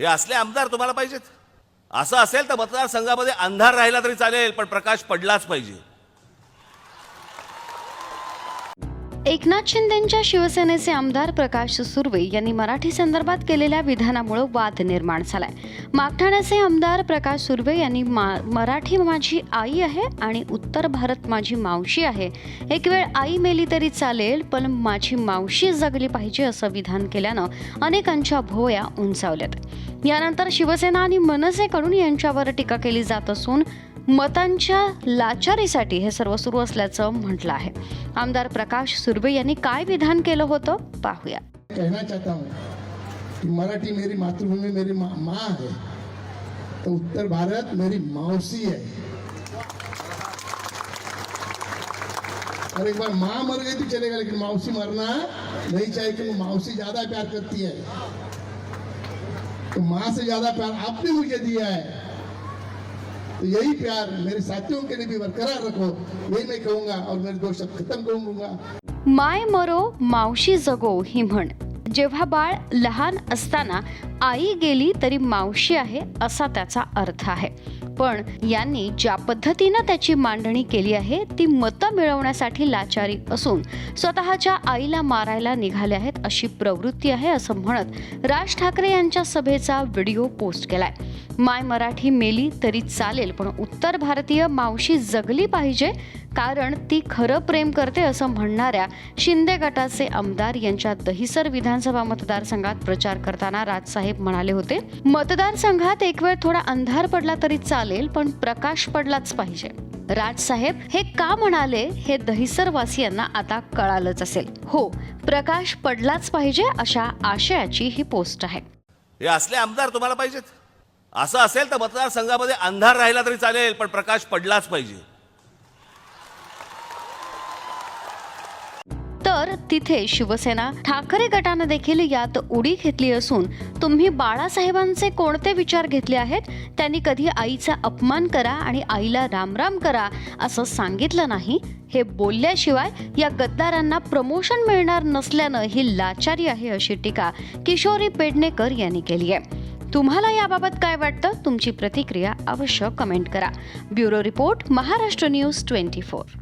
हे असले आमदार तुम्हाला पाहिजेत. असं असेल तर मतदारसंघामध्ये अंधार राहिला तरी चालेल पण प्रकाश पडलाच पाहिजे. एकनाथ शिंदेंच्या शिवसेनेचे आमदार प्रकाश सुर्वे यांनी मराठी संदर्भात केलेल्या विधानामुळे वाद निर्माण झालाय. मागठाण्याचे आमदार प्रकाश सुर्वे यांनी मा मराठी माझी आई आहे आणि उत्तर भारत माझी मावशी आहे. एक वेळ आई मेली तरी चालेल पण माझी मावशी जगली पाहिजे असं विधान केल्यानं अनेकांच्या भोया उंचावल्यात. यानंतर शिवसेना आणि मनसेकडून यांच्यावर टीका केली जात असून मतांच्या लाचारीसाठी हे सर्व सुरू असल्याचं म्हटलं आहे. आमदार प्रकाश सुर्वे यांनी काय विधान केलं होतं पाहूया. कहना चाहता हूँ कि मराठी मेरी मातृभूमि मेरी माँ माँ है तो उत्तर भारत मेरी मौसी है और एक बार माँ मर गई तो चलेगा लेकिन मौसी मरना नहीं चाहिए क्योंकि मौसी ज्यादा प्यार करती है। तो माँ से ज्यादा प्यार आपने मुझे दिया है। तो यही प्यार मेरे साथियों के लिए भी बरकरार रखो। यही मैं कहूंगा और मेरे दो शब्द खत्म करूंगा। माय मरो मावशी जगो ही म्हण। जेव्हा बाळ लहान असताना आई गेली तरी मावशी आहे असा त्याचा अर्थ आहे. पण यांनी ज्या पद्धतीनं त्याची मांडणी केली आहे ती मतं मिळवण्यासाठी लाचारी असून स्वतःच्या आईला मारायला निघाले आहेत अशी प्रवृत्ती आहे असं म्हणत राज ठाकरे यांच्या सभेचा व्हिडिओ पोस्ट केलाय. माय मराठी मेली तरी चालेल पण उत्तर भारतीय मावशी जगली पाहिजे कारण ती खरं प्रेम करते असं म्हणणाऱ्या शिंदे गटाचे आमदार यांच्या दहिसर विधानसभा मतदारसंघात प्रचार करताना राजसाहेब म्हणाले होते मतदारसंघात एक वेळ थोडा अंधार पडला तरी चालेल. पण प्रकाश पडलाच पाहिजे. राजसाहेब हे का म्हणाले हे दहिसरवासियांना आता कळालंच असेल. हो प्रकाश पडलाच पाहिजे अशा आशयाची ही पोस्ट आहे. हे असले आमदार तुम्हाला पाहिजेत. असं असेल तर मतदारसंघामध्ये अंधार राहिला तरी चालेल पण प्रकाश पडलाच पाहिजे. तर तिथे शिवसेना ठाकरे गटानं देखील यात उडी घेतली असून तुम्ही बाळासाहेबांचे कोणते विचार घेतले आहेत? त्यांनी कधी आईचा अपमान करा आणि आईला रामराम करा असं सांगितलं नाही. हे बोलल्याशिवाय या गद्दारांना प्रमोशन मिळणार नसल्यानं ही लाचारी आहे अशी टीका किशोरी पेडणेकर यांनी केली आहे. तुम्हाला याबाबत काय वाटतं? तुमची प्रतिक्रिया अवश्य कमेंट करा. Bureau report Maharashtra news twenty four.